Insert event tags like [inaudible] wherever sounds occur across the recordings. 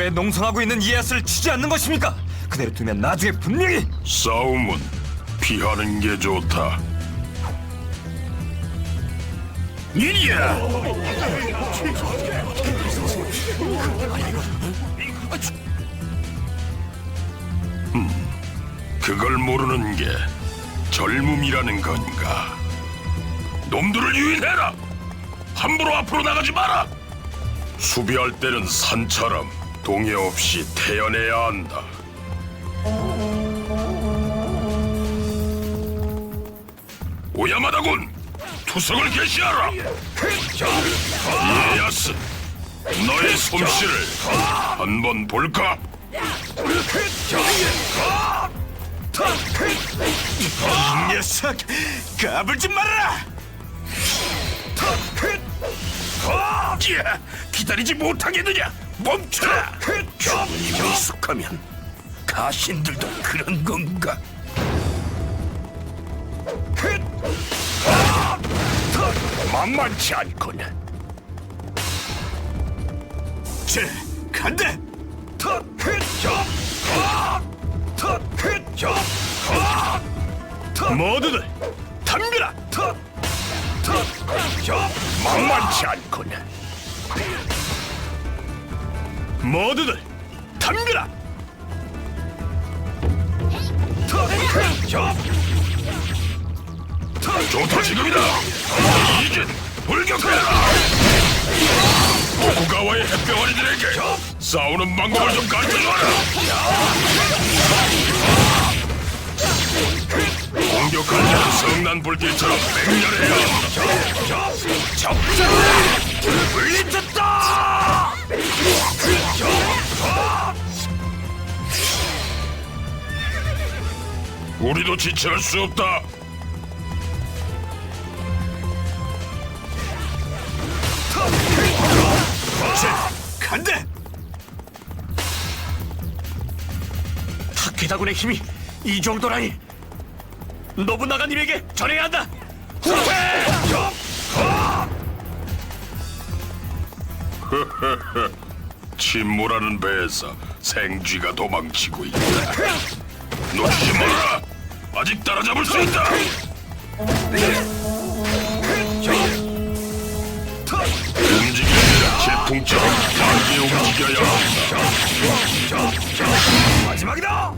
왜 농성하고 있는 이에야스를 치지 않는 것입니까? 그대로 두면 나중에 분명히 싸움은 피하는 게 좋다. 이리야. 음, 그걸 모르는 게 젊음이라는 건가? 놈들을 유인해라. 함부로 앞으로 나가지 마라. 수비할 때는 산처럼 동해 없이 태어내야 한다. 오야마다군 투성을 개시하라 이에야스 너의 솜씨를 한번 볼까? 이 녀석 까불지 말아라! 야, 기다리지 못하겠느냐 멈춰라 주문이 미숙하면 가신들도 그런 건가? 만만치 않군 자, 간다! 모두들 덤벼라 만만치 않군 모두들 덤벼라 좋다 지금이다 이젠 돌격해라 도쿠가와의 햇병아리들에게 싸우는 방법을 좀 가르쳐줘라 공격할 때는 성난 불길처럼 맹렬해야 한다 물리쳤다! 우리도 지체할 수 없다. 자, 간다! 타케다군의 힘이 이 정도라니. 노부나가님에게 전해야 한다. 후퇴! [laughs] 침몰하는 배에서 생쥐가 도망치고 있다. 놓치지 마라. 아직 따라잡을 수 있다. 움직이는 제풍처럼 빠르게 움직여야 한다. 마지막이다!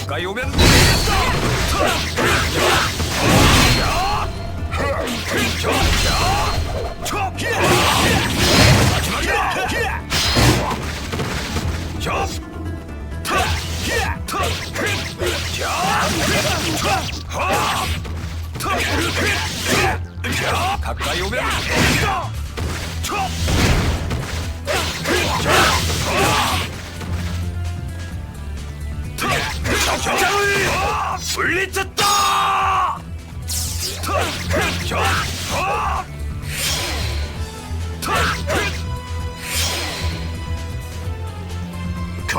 가까이 오면 가 까이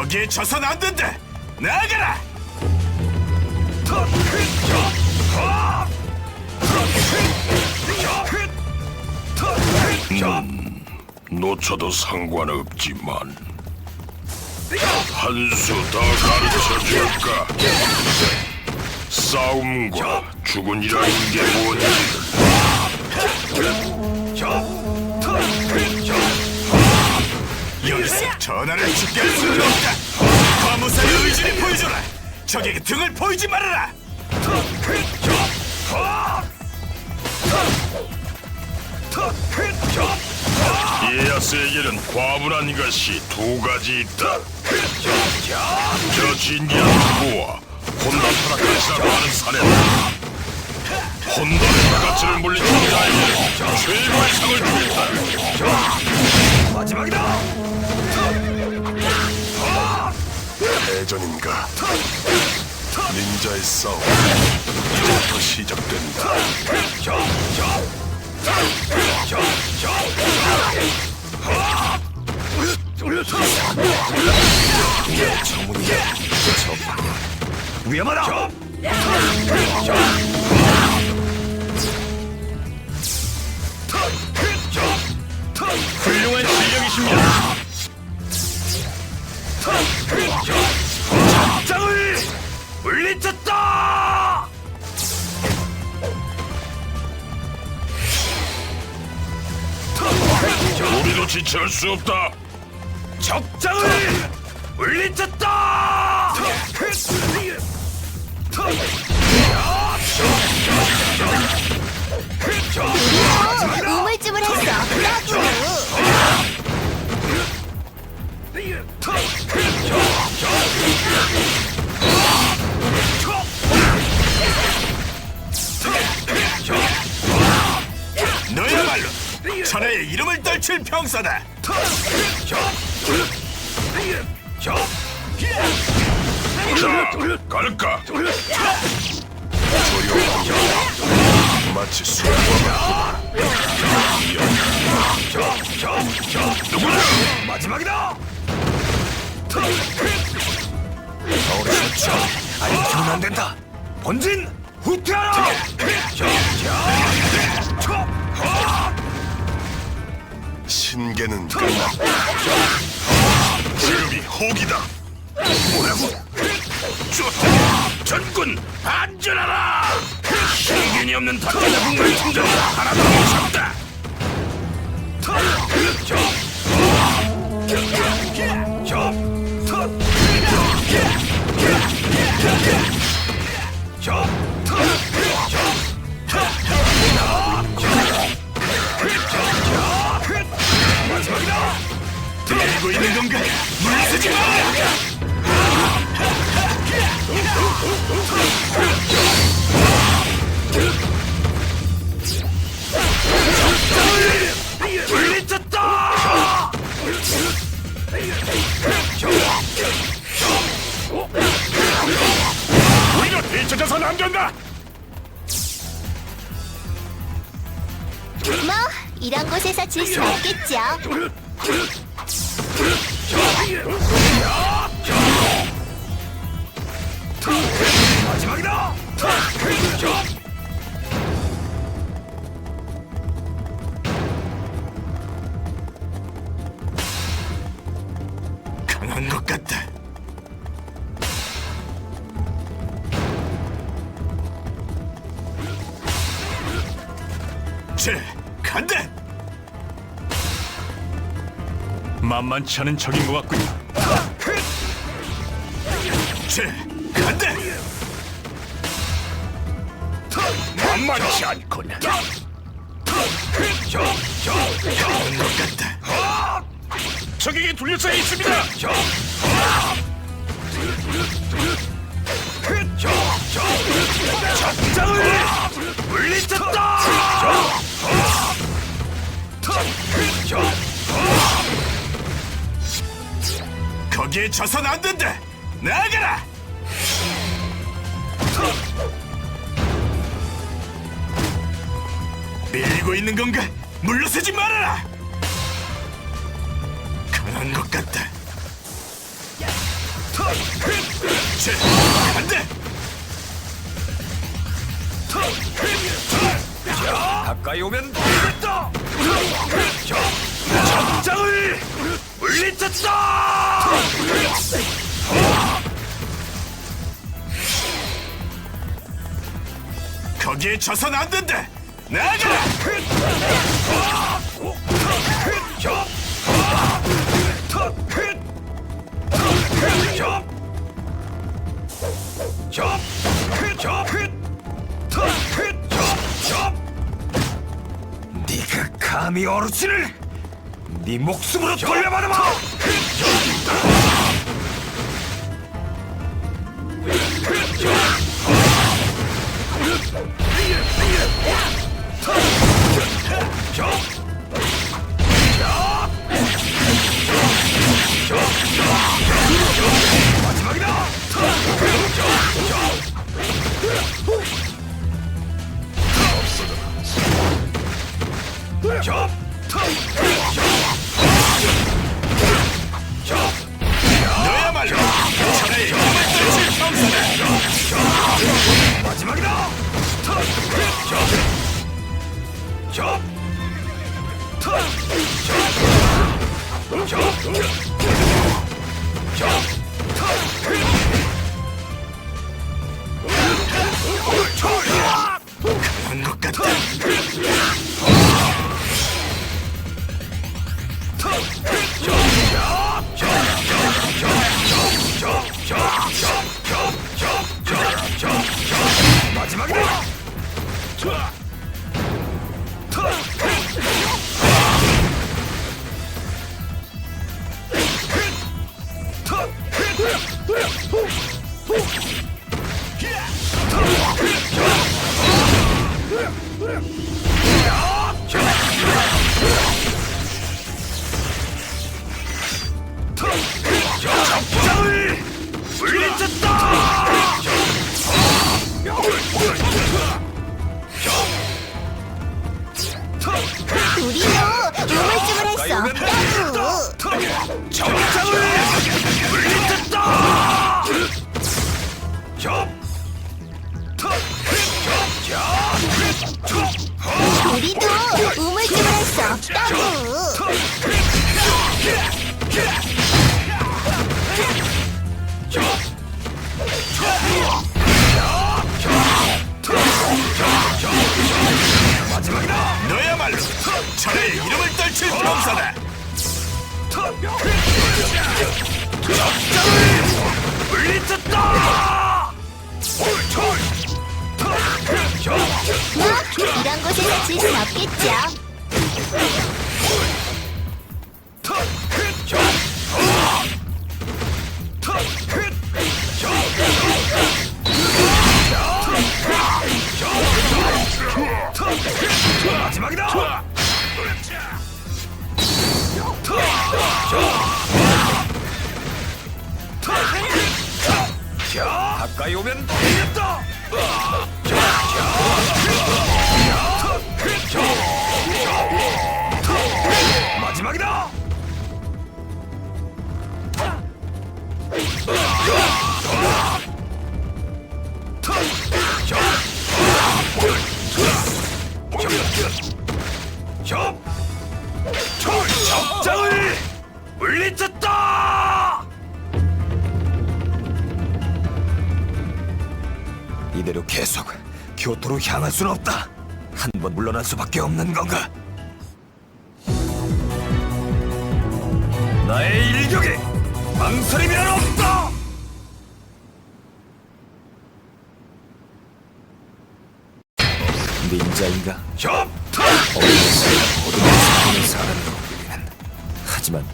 거기에 져선 안 된다! 나가라! 놓쳐도 상관없지만 한 수 더 가르쳐 줄까? 싸움과 죽은이라는 게 뭔지 전하를 죽게 할 수는 없다! 과무사의 의지를 보여줘라! 적에게 등을 보이지 말아라! 이에야스에게는 과분한 것이 두 가지 있다. 저 진기한 부와 혼돈 타락가치라고 하는 사내다. 혼돈 타락가치를 물리친 자에게 최고의 상을 주겠다. 마지막이다! 대전인가? 닌자의 싸움 이제부터 시작된다. 위험하다. 훌륭한 실력이십니다. 지체할 수 없다. 적장을 물리쳤다. 천하의 이름을 떨칠 병사다. 자, 갈까? 마치 수행과 누구냐? 마지막이다. 아니 주면 안 된다. 본진 후퇴하라. 신계는 끝났다. 지금이 호기다. 뭐라고? 좋다. 전군 안전하라. 신균이 없는 닭가자 국물 충전 하나도 못 참다. 들고 이런 곳에서 질수 없겠죠. 마지막이다. 강한 것 같다. 자, 간다. 만만치 않은 적인 것 같군요. 자, 간다. 만만치 않군. 강한 것 같다. 적에게 둘러싸여 있습니다. 거기에 져선 안 된다. 나가라. 밀고 있는 건가? 물러서지 말아라. 강한 것 같다. 자, 간다. 가까이 오면 되겠다. 적장을 물리쳤다. 거기에 져선 안 된다. 나가라. 네가 감히 어르신을 네 목숨으로 돌려받아봐! 停停 우리도 우물쭈물 했어. 따구. 적장을 물리쳤다 적 우리도 우물쭈물했어. 따구. 뭐 이런 곳에서 질순 없겠죠. 향할 수는 없다. 한 번 물러날 수밖에 없는 건가? 나의 일격에 망설임이란 없다! 닌자인가? 접! 어둠을 사람으로 불리는 하지만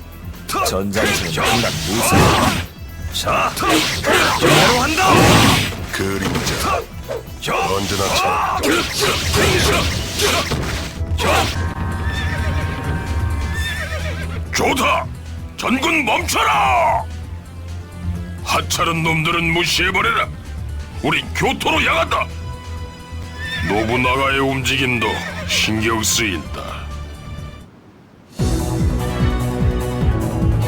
전장에서는 한낱 무사히 자, 영어로 한다! 그림자. 저, 언제나 참 좋다! 전군 멈춰라! 하찮은 놈들은 무시해버려라. 우린 교토로 향한다. 노부나가의 움직임도 신경 쓰인다.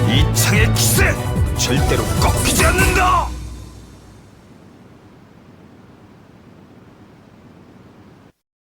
이 창의 기세 절대로 꺾이지 않는다!